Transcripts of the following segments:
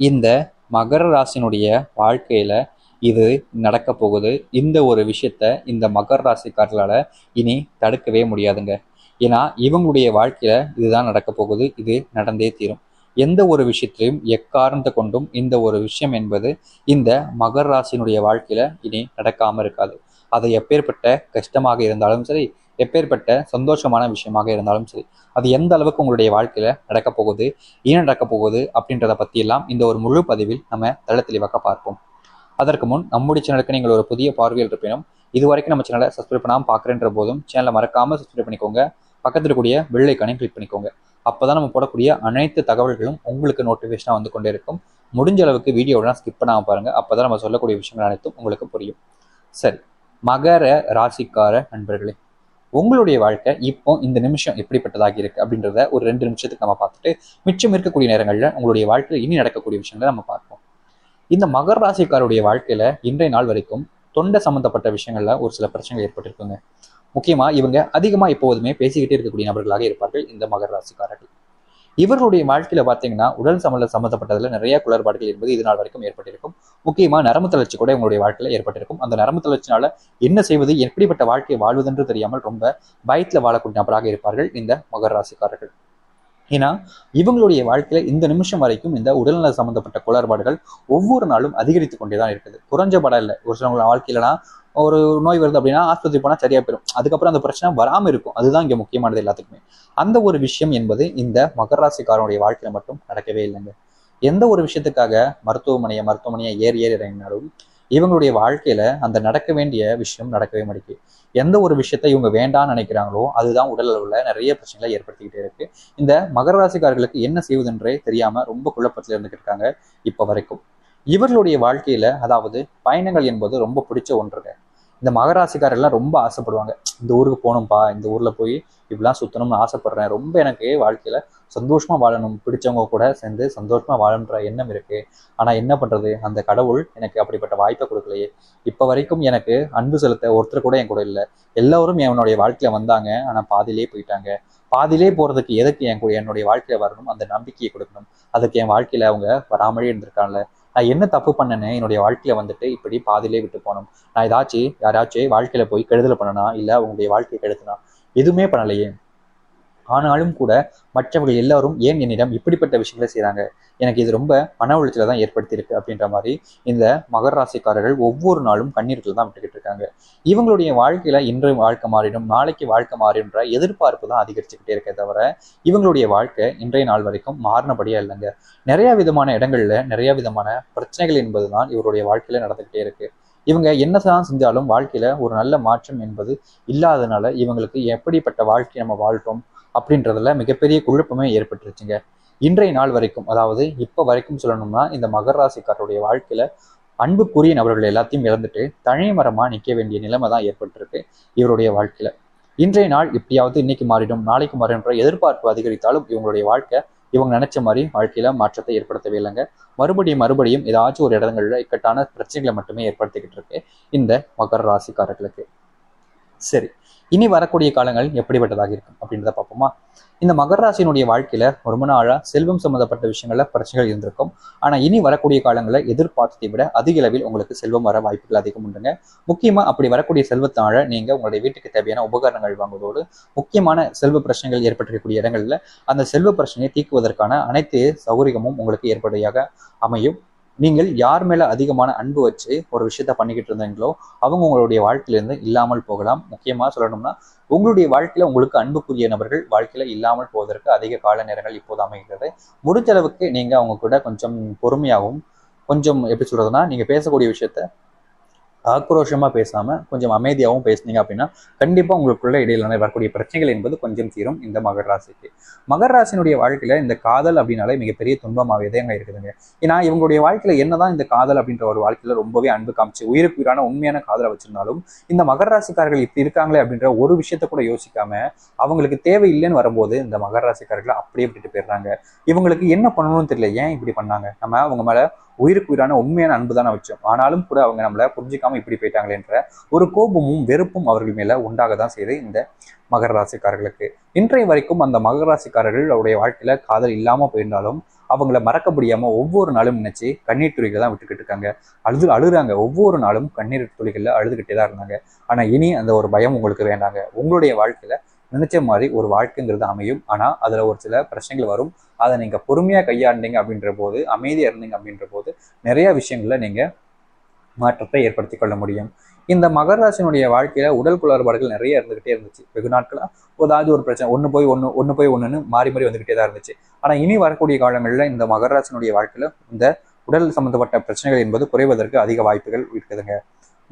இந்த மகர ராசினுடைய வாழ்க்கையில இது நடக்க போகுது. இந்த ஒரு விஷயத்த இந்த மகர ராசிக்காரர்களால இனி தடுக்கவே முடியாதுங்க. ஏன்னா இவங்களுடைய வாழ்க்கையில இதுதான் நடக்க போகுது. இது நடந்தே தீரும். எந்த ஒரு விஷயத்திலையும் எக்காரணத்தை கொண்டும் இந்த ஒரு விஷயம் என்பது இந்த மகர ராசியினுடைய வாழ்க்கையில இனி நடக்காம இருக்காது. அது எப்பேற்பட்ட கஷ்டமாக இருந்தாலும் சரி எப்பேற்பட்ட சந்தோஷமான விஷயமாக இருந்தாலும் சரி அது எந்த அளவுக்கு உங்களுடைய வாழ்க்கையில நடக்க போகுது ஏன் நடக்க போகுது அப்படின்றத பத்தி எல்லாம் இந்த ஒரு முழு பதிவில் நம்ம தள்ள தெளிவாக பார்ப்போம். அதற்கு முன் நம்முடைய சேனலுக்கு நீங்கள் ஒரு புதிய பார்வையில் இருப்பினும் இது வரைக்கும் நம்ம சேனலை சப்ஸ்கிரைப் பண்ணாமல் பார்க்குறேன்ற போதும் சேனலை மறக்காம சப்ஸ்கிரைப் பண்ணிக்கோங்க. பக்கத்தில் இருக்கக்கூடிய வெள்ளைக்கானையும் கிளிக் பண்ணிக்கோங்க. அப்பதான் நம்ம போடக்கூடிய அனைத்து தகவல்களும் உங்களுக்கு நோட்டிஃபிகேஷனாக வந்து கொண்டே இருக்கும். முடிஞ்ச அளவுக்கு வீடியோலாம் ஸ்கிப் பண்ணாமல் பாருங்கள் அப்போ தான் நம்ம சொல்லக்கூடிய விஷயங்கள் அனைத்தும் உங்களுக்கு புரியும். சரி மகர ராசிக்கார நண்பர்களே உங்களுடைய வாழ்க்கை இப்போ இந்த நிமிஷம் எப்படிப்பட்டதாக இருக்கு அப்படின்றத ஒரு ரெண்டு நிமிஷத்துக்கு நம்ம பார்த்துட்டு மிச்சம் இருக்கக்கூடிய நேரங்களில் உங்களுடைய வாழ்க்கையில் இனி நடக்கக்கூடிய விஷயங்களை நம்ம பார்ப்போம். இந்த மகர ராசிக்காருடைய வாழ்க்கையில இன்றைய நாள் வரைக்கும் தொண்டை சம்பந்தப்பட்ட விஷயங்கள்ல ஒரு சில பிரச்சனைகள் ஏற்பட்டிருக்குங்க. முக்கியமா இவங்க அதிகமா எப்போதுமே பேசிக்கிட்டே இருக்கக்கூடிய நபர்களாக இருப்பார்கள் இந்த மகர ராசிக்காரர்கள். இவர்களுடைய வாழ்க்கையில பாத்தீங்கன்னா உடல் சமல சம்பந்தப்பட்டதுல நிறைய குளறுபாடுகள் என்பது இது நாள் வரைக்கும் ஏற்பட்டிருக்கும். முக்கியமா நரம்பு தளர்ச்சி கூட உங்களுடைய வாழ்க்கையில ஏற்பட்டிருக்கும். அந்த நரம்பு தளர்ச்சினால என்ன செய்வது எப்படிப்பட்ட வாழ்க்கையை வாழ்வதென்று தெரியாமல் ரொம்ப பயத்துல வாழக்கூடிய நபராக இருப்பார்கள் இந்த மகர ராசிக்காரர்கள். ஏன்னா இவங்களுடைய வாழ்க்கையில இந்த நிமிஷம் வரைக்கும் இந்த உடல்நல சம்பந்தப்பட்ட குளறுபாடுகள் ஒவ்வொரு நாளும் அதிகரித்து கொண்டே தான் இருக்குது. குறைஞ்ச படம் இல்லை. ஒரு சிலவங்க வாழ்க்கையிலனா ஒரு நோய் வருது அப்படின்னா ஆஸ்பத்திரி போனால் சரியாக போயிடும் அதுக்கப்புறம் அந்த பிரச்சனை வராமல் இருக்கும். அதுதான் இங்கே முக்கியமானது எல்லாத்துக்குமே. அந்த ஒரு விஷயம் என்பது இந்த மகர ராசிக்காரனுடைய வாழ்க்கையில் மட்டும் நடக்கவே இல்லைங்க. எந்த ஒரு விஷயத்துக்காக மருத்துவமனையை மருத்துவமனையை ஏறி ஏறி இறங்கினாலும் இவங்களுடைய வாழ்க்கையில அந்த நடக்க வேண்டிய விஷயம் நடக்கவே மாட்டேங்குது. எந்த ஒரு விஷயத்த இவங்க வேண்டாம்னு நினைக்கிறாங்களோ அதுதான் உடல் அளவுல நிறைய பிரச்சனைகளை ஏற்படுத்திக்கிட்டே இருக்கு. இந்த மகர ராசிக்காரர்களுக்கு என்ன செய்வதென்றே தெரியாம ரொம்ப குழப்பத்தில் இருந்துகிட்டு இருக்காங்க இப்போ வரைக்கும். இவர்களுடைய வாழ்க்கையில அதாவது பயணங்கள் என்பது ரொம்ப பிடிச்ச ஒன்றுங்க. இந்த மகராசிக்காரெல்லாம் ரொம்ப ஆசைப்படுவாங்க. இந்த ஊருக்கு போகணும்ப்பா இந்த ஊர்ல போய் இப்படிலாம் சுத்தணும்னு ஆசைப்படுறேன். ரொம்ப எனக்கு வாழ்க்கையில சந்தோஷமா வாழணும். பிடிச்சவங்க கூட சேர்ந்து சந்தோஷமா வாழணுன்ற எண்ணம் இருக்கு. ஆனா என்ன பண்றது? அந்த கடவுள் எனக்கு அப்படிப்பட்ட வாய்ப்பை கொடுக்கலையே. இப்ப வரைக்கும் எனக்கு அன்பு செலுத்த ஒருத்தர் கூட என் கூட இல்லை. எல்லோரும் என்னுடைய வாழ்க்கையில வந்தாங்க. ஆனா பாதியிலே போயிட்டாங்க. பாதியிலே போறதுக்கு எதுக்கு என் கூட என்னுடைய வாழ்க்கையில வரணும்? அந்த நம்பிக்கையை கொடுக்கணும். அதுக்கு என் வாழ்க்கையில அவங்க வராமலே இருந்திருக்காங்கல்ல நான் என்ன தப்பு பண்ணேன்னு என்னுடைய வாழ்க்கையில வந்துட்டு இப்படி பாதியிலே விட்டு போனோம். நான் ஏதாச்சும் யாராச்சும் வாழ்க்கையில போய் கெடுதல் பண்ணனா? இல்ல உங்களுடைய வாழ்க்கையை கெடுத்தனா? எதுவுமே பண்ணலையே. ஆனாலும் கூட மற்றவர்கள் எல்லாரும் ஏன் என்னிடம் இப்படிப்பட்ட விஷயங்களை செய்கிறாங்க எனக்கு இது ரொம்ப மன உளைச்சலை தான் ஏற்படுத்தியிருக்கு அப்படின்ற மாதிரி இந்த மகர ராசிக்காரர்கள் ஒவ்வொரு நாளும் கண்ணீர்கள் தான் விட்டுக்கிட்டு இருக்காங்க. இவங்களுடைய வாழ்க்கையில இன்று வாழ்க்கை மாறிடும் நாளைக்கு வாழ்க்கை மாறிடும்ன்ற எதிர்பார்ப்பு தான் அதிகரிச்சுக்கிட்டே இருக்கே தவிர இவங்களுடைய வாழ்க்கை இன்றைய நாள் வரைக்கும் மாறினபடியா இல்லைங்க. நிறைய விதமான இடங்கள்ல நிறைய விதமான பிரச்சனைகள் என்பதுதான் இவருடைய வாழ்க்கையில நடந்துகிட்டே இருக்கு. இவங்க என்னதான் செஞ்சாலும் வாழ்க்கையில ஒரு நல்ல மாற்றம் என்பது இல்லாதனால இவங்களுக்கு எப்படிப்பட்ட வாழ்க்கை நம்ம வாழ்றோம் அப்படின்றதுல மிகப்பெரிய குழப்பமே ஏற்பட்டுருச்சுங்க. இன்றைய நாள் வரைக்கும் அதாவது இப்ப வரைக்கும் சொல்லணும்னா இந்த மகர ராசிக்காரருடைய வாழ்க்கையில அன்புக்குரிய நபர்கள் எல்லாத்தையும் இழந்துட்டு தனி மரமா நிக்க வேண்டிய நிலைமை தான் ஏற்பட்டிருக்கு இவருடைய வாழ்க்கையில. இன்றைய நாள் எப்படியாவது இன்னைக்கு மாறிடும் நாளைக்கு மாறிடும் எதிர்பார்ப்பு அதிகரித்தாலும் இவங்களுடைய வாழ்க்கை இவங்க நினைச்ச மாதிரி வாழ்க்கையில மாற்றத்தை ஏற்படுத்தவே இல்லைங்க. மறுபடியும் மறுபடியும் ஏதாச்சும் ஒரு இடங்கள்ல இக்கட்டான பிரச்சனைகளை மட்டுமே ஏற்படுத்திக்கிட்டு இருக்கு இந்த மகர ராசிக்காரர்களுக்கு. சரி. இனி வரக்கூடிய காலங்கள் எப்படிப்பட்டதாக இருக்கும் அப்படின்றத பார்ப்போமா? இந்த மகர ராசியினுடைய வாழ்க்கையில ரொம்ப நாளா செல்வம் சம்பந்தப்பட்ட விஷயங்கள்ல பிரச்சனைகள் இருந்திருக்கும். ஆனா இனி வரக்கூடிய காலங்களில் எதிர்பார்த்ததை விட அதிக அளவில் உங்களுக்கு செல்வம் வர வாய்ப்புகள் அதிகம் உண்டுங்க. முக்கியமா அப்படி வரக்கூடிய செல்வத்தாழ நீங்க உங்களுடைய வீட்டுக்கு தேவையான உபகரணங்கள் வாங்குவதோடு முக்கியமான செல்வ பிரச்சனைகள் ஏற்பட்டிருக்கக்கூடிய இடங்கள்ல அந்த செல்வ பிரச்சனையை தீக்குவதற்கான அனைத்து சௌகரியமும் உங்களுக்கு ஏற்படையாக அமையும். நீங்கள் யார் மேல அதிகமான அன்பு வச்சு ஒரு விஷயத்த பண்ணிக்கிட்டு இருந்தீங்களோ அவங்க உங்களுடைய வாழ்க்கையிலிருந்து இல்லாமல் போகலாம். முக்கியமா சொல்லணும்னா உங்களுடைய வாழ்க்கையில உங்களுக்கு அன்புக்குரிய நபர்கள் வாழ்க்கையில இல்லாமல் போவதற்கு அதிக கால நேரங்கள் இப்போது அமைகிறது. முடிஞ்ச அளவுக்கு நீங்க அவங்க கூட கொஞ்சம் பொறுமையாகவும் கொஞ்சம் எப்படி சொல்றதுன்னா நீங்க பேசக்கூடிய விஷயத்த ஆக்ரோஷமாக பேசாமல் கொஞ்சம் அமைதியாகவும் பேசுனீங்க அப்படின்னா கண்டிப்பாக உங்களுக்குள்ள இடையில வரக்கூடிய பிரச்சனைகள் என்பது கொஞ்சம் தீரும் இந்த மகர ராசிக்கு. மகர ராசினுடைய வாழ்க்கையில் இந்த காதல் அப்படின்னாலே மிகப்பெரிய துன்பமாகவே அங்கே இருக்குதுங்க. ஏன்னா இவங்களுடைய வாழ்க்கையில் என்னதான் இந்த காதல் அப்படின்ற ஒரு வாழ்க்கையில் ரொம்பவே அன்பு காமிச்சு உயிருக்கு உயிரான உண்மையான காதலை வச்சிருந்தாலும் இந்த மகர ராசிக்காரர்கள் இப்படி இருக்காங்களே அப்படின்ற ஒரு விஷயத்த கூட யோசிக்காம அவங்களுக்கு தேவையில்லைன்னு வரும்போது இந்த மகர ராசிக்காரர்களை அப்படியே விட்டுட்டு போயிடுறாங்க. இவங்களுக்கு என்ன பண்ணணும்னு தெரியல ஏன் இப்படி பண்ணாங்க? நம்ம அவங்க மேல உயிருக்கு உயிரான உண்மையான அன்பு தானே வச்சோம் ஆனாலும் கூட அவங்க நம்மளை புரிஞ்சுக்காம இப்படி போயிட்டாங்களேன்ற ஒரு கோபமும் வெறுப்பும் அவர்கள் மேல உண்டாக தான் செய்யுது இந்த மகர ராசிக்காரர்களுக்கு. இன்றைய வரைக்கும் அந்த மகர ராசிக்காரர்கள் அவருடைய வாழ்க்கையில காதல் இல்லாம போயிருந்தாலும் அவங்கள மறக்க முடியாம ஒவ்வொரு நாளும் நினைச்சு கண்ணீர் துளிகளை தான் விட்டுக்கிட்டு இருக்காங்க. அழுது அழுறாங்க ஒவ்வொரு நாளும் கண்ணீர் துளிகள்ல அழுதுகிட்டே தான் இருந்தாங்க. ஆனா இனி அந்த ஒரு பயம் உங்களுக்கு வேண்டாங்க. உங்களுடைய வாழ்க்கையில நினைச்ச மாதிரி ஒரு வாழ்க்கைங்கிறது அமையும். ஆனால் அதில் ஒரு சில பிரச்சனைகள் வரும். அதை நீங்கள் பொறுமையாக கையாண்டீங்க அப்படின்ற போது அமைதியாக இருந்தீங்க அப்படின்ற போது நிறைய விஷயங்களில் நீங்கள் மாற்றத்தை ஏற்படுத்தி கொள்ள முடியும். இந்த மகராசினுடைய வாழ்க்கையில் வாழ்க்கையில உடல் குளறுபாடுகள் நிறைய இருந்துகிட்டே இருந்துச்சு. வெகு நாட்களா? ஏதாவது ஒரு பிரச்சனை ஒன்று போய் ஒன்று ஒன்று போய் ஒன்றுன்னு மாறி மாறி வந்துகிட்டே தான் இருந்துச்சு. ஆனால் இனி வரக்கூடிய காலங்களில் இந்த மகராசினுடைய வாழ்க்கையில் வாழ்க்கையில இந்த உடல் சம்பந்தப்பட்ட பிரச்சனைகள் என்பது குறைவதற்கு அதிக வாய்ப்புகள் இருக்குதுங்க.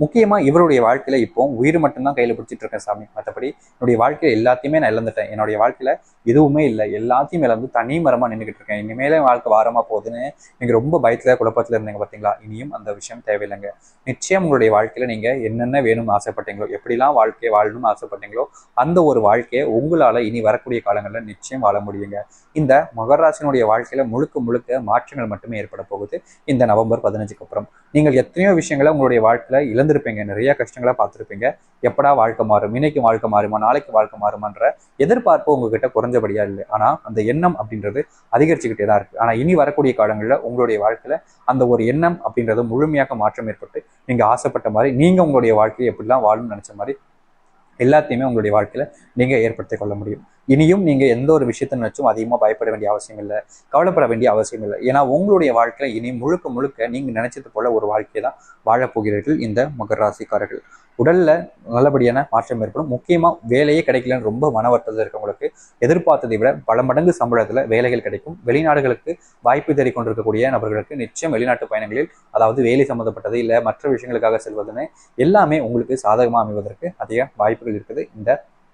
முக்கியமா இவருடைய வாழ்க்கையில் இப்போ உயிர் மட்டும்தான் கையில் பிடிச்சிட்டு இருக்கேன் சாமி. மற்றபடி என்னுடைய வாழ்க்கையில் எல்லாத்தையுமே நான் இழந்துட்டேன். என்னுடைய வாழ்க்கையில் எதுவுமே இல்லை. எல்லாத்தையும் இழந்து தனி மரமா நின்றுக்கிட்டு இருக்கேன். இனிமேலே வாழ்க்கை வாரமாக போகுதுன்னு நீங்க ரொம்ப பயத்துல குழப்பத்துல இருந்தீங்க பார்த்தீங்களா இனியும் அந்த விஷயம் தேவையில்லைங்க. நிச்சயம் உங்களுடைய வாழ்க்கையில நீங்க என்னென்ன வேணும்னு ஆசைப்பட்டீங்களோ எப்படிலாம் வாழ்க்கையை வாழணும்னு ஆசைப்பட்டீங்களோ அந்த ஒரு வாழ்க்கையை உங்களால இனி வரக்கூடிய காலங்களில் நிச்சயம் வாழ முடியுங்க. இந்த மகராசினுடைய வாழ்க்கையில முழுக்க முழுக்க மாற்றங்கள் மட்டுமே ஏற்பட போகுது. இந்த நவம்பர் பதினஞ்சுக்கு அப்புறம். நீங்கள் எத்தனையோ விஷயங்களை உங்களுடைய வாழ்க்கையில் இழந்து இழந்திருப்பீங்க. நிறைய கஷ்டங்களை பார்த்துருப்பீங்க. எப்படா வாழ்க்கை மாறும்? இன்னைக்கு வாழ்க்கை மாறுமா? நாளைக்கு வாழ்க்கை மாறுமான்ற எதிர்பார்ப்பு உங்ககிட்ட குறைஞ்சபடியா இல்லை. ஆனா அந்த எண்ணம் அப்படின்றது அதிகரிச்சுக்கிட்டே தான் இருக்கு. ஆனா இனி வரக்கூடிய காலங்களில் உங்களுடைய வாழ்க்கையில அந்த ஒரு எண்ணம் அப்படின்றது முழுமையாக மாற்றம் ஏற்பட்டு நீங்க ஆசைப்பட்ட மாதிரி நீங்க உங்களுடைய வாழ்க்கையை எப்படிலாம் வாழும்னு நினைச்ச மாதிரி எல்லாத்தையுமே உங்களுடைய வாழ்க்கையில நீங்க ஏற்படுத்தி கொள்ள முடியும். இனியும் நீங்க எந்த ஒரு விஷயத்தை நினைச்சும் அதிகமா பயப்பட வேண்டிய அவசியம் இல்லை. கவலைப்பட வேண்டிய அவசியம் இல்லை. ஏன்னா உங்களுடைய வாழ்க்கையில இனி முழுக்க முழுக்க நீங்க நினைச்சது போல ஒரு வாழ்க்கையை தான் வாழப்போகிறீர்கள் இந்த மகர ராசிக்காரர்கள். உடல்ல நல்லபடியான மாற்றம் ஏற்படும். முக்கியமா வேலையே கிடைக்கலன்னு ரொம்ப மன வருத்தத்தில் இருக்கவங்களுக்கு எதிர்பார்த்ததை விட பல மடங்கு சம்பளத்துல வேலைகள் கிடைக்கும். வெளிநாடுகளுக்கு வாய்ப்பு தேடி கொண்டிருக்கக்கூடிய நபர்களுக்கு நிச்சயம் வெளிநாட்டு பயணங்களில் அதாவது வேலை சம்பந்தப்பட்டது இல்லை மற்ற விஷயங்களுக்காக செல்வதுன்னு எல்லாமே உங்களுக்கு சாதகமாக அமைவதற்கு அதிக வாய்ப்புகள் இருக்குது இந்த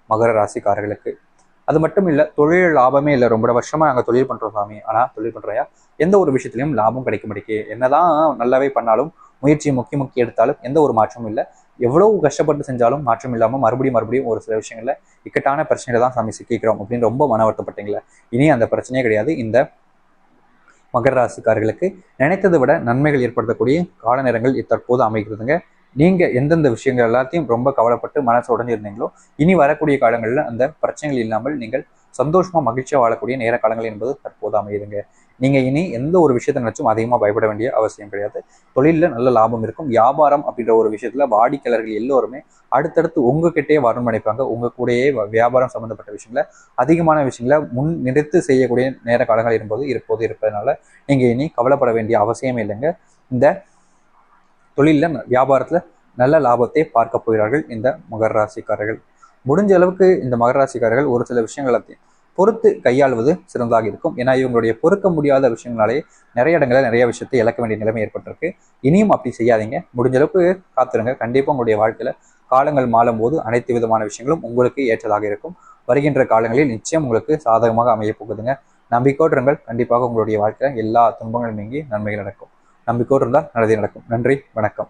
மகர ராசிக்காரர்களுக்கு. அது மட்டும் இல்லை தொழில் லாபமே இல்லை. ரொம்ப வருஷமா நாங்கள் தொழில் பண்றோம் சாமி. ஆனா தொழில் பண்றையா எந்த ஒரு விஷயத்திலையும் லாபம் கிடைக்க மாட்டேங்குது. என்னதான் நல்லாவே பண்ணாலும் முயற்சி முக்கி முக்கி எடுத்தாலும் எந்த ஒரு மாற்றமும் இல்லை. எவ்வளவு கஷ்டப்பட்டு செஞ்சாலும் மாற்றம் இல்லாமல் மறுபடியும் மறுபடியும் ஒரு சில விஷயங்கள்ல இக்கட்டான பிரச்சனைகளை தான் சாமி சிக்கிக்கிறோம் அப்படின்னு ரொம்ப மன வருத்தப்பட்டீங்களே? இனி அந்த பிரச்சனையே கிடையாது. இந்த மகர ராசிக்காரர்களுக்கு நினைத்ததை விட நன்மைகள் ஏற்படுத்தக்கூடிய கால நேரங்கள் தற்போது அமைகிறதுங்க. நீங்கள் எந்தெந்த விஷயங்கள் எல்லாத்தையும் ரொம்ப கவலைப்பட்டு மனசு உடஞ்சிருந்தீங்களோ இனி வரக்கூடிய காலங்களில் அந்த பிரச்சனைகள் இல்லாமல் நீங்கள் சந்தோஷமாக மகிழ்ச்சியாக வாழக்கூடிய நேர காலங்கள் என்பது தற்போது அமையுதுங்க. நீங்கள் இனி எந்த ஒரு விஷயத்தை நினச்சும் அதிகமாக பயப்பட வேண்டிய அவசியம் கிடையாது. தொழிலில் நல்ல லாபம் இருக்கும். வியாபாரம் அப்படின்ற ஒரு விஷயத்தில் வாடிக்கையாளர்கள் எல்லோருமே அடுத்தடுத்து உங்ககிட்டயே வரணும்னு நினைப்பாங்க. உங்கள் கூடயே வ- வியாபாரம் சம்மந்தப்பட்ட விஷயங்கள அதிகமான விஷயங்களை முன் நிறுத்து செய்யக்கூடிய நேர காலங்கள் இருக்கும்போது இருப்போது இருப்பதனால நீங்கள் இனி கவலைப்பட வேண்டிய அவசியமே இல்லைங்க. இந்த தொழிலில் வியாபாரத்தில் நல்ல லாபத்தை பார்க்க போகிறார்கள் இந்த மகர ராசிக்காரர்கள். முடிஞ்ச அளவுக்கு இந்த மகர ராசிக்காரர்கள் ஒரு சில விஷயங்களை பொறுத்து கையாள்வது சிறந்ததாக இருக்கும். ஏன்னா இவங்களுடைய பொறுக்க முடியாத விஷயங்களாலே நிறைய இடங்களில் நிறைய விஷயத்தை இழக்க வேண்டிய நிலைமை ஏற்பட்டிருக்கு. இனியும் அப்படி செய்யாதீங்க. முடிஞ்ச அளவுக்கு காத்துருங்க. கண்டிப்பாக உங்களுடைய வாழ்க்கையில் காலங்கள் மாறும் போது அனைத்து விதமான விஷயங்களும் உங்களுக்கு ஏற்றதாக இருக்கும். வருகின்ற காலங்களில் நிச்சயம் உங்களுக்கு சாதகமாக அமைய போகுதுங்க. நம்பிக்கையோடு கண்டிப்பாக உங்களுடைய வாழ்க்கையில் எல்லா துன்பங்களும் நீங்கி நன்மைகள் நடக்கும். நம்பிக்கோடு இருந்தால் நல்லதே நடக்கும். நன்றி வணக்கம்.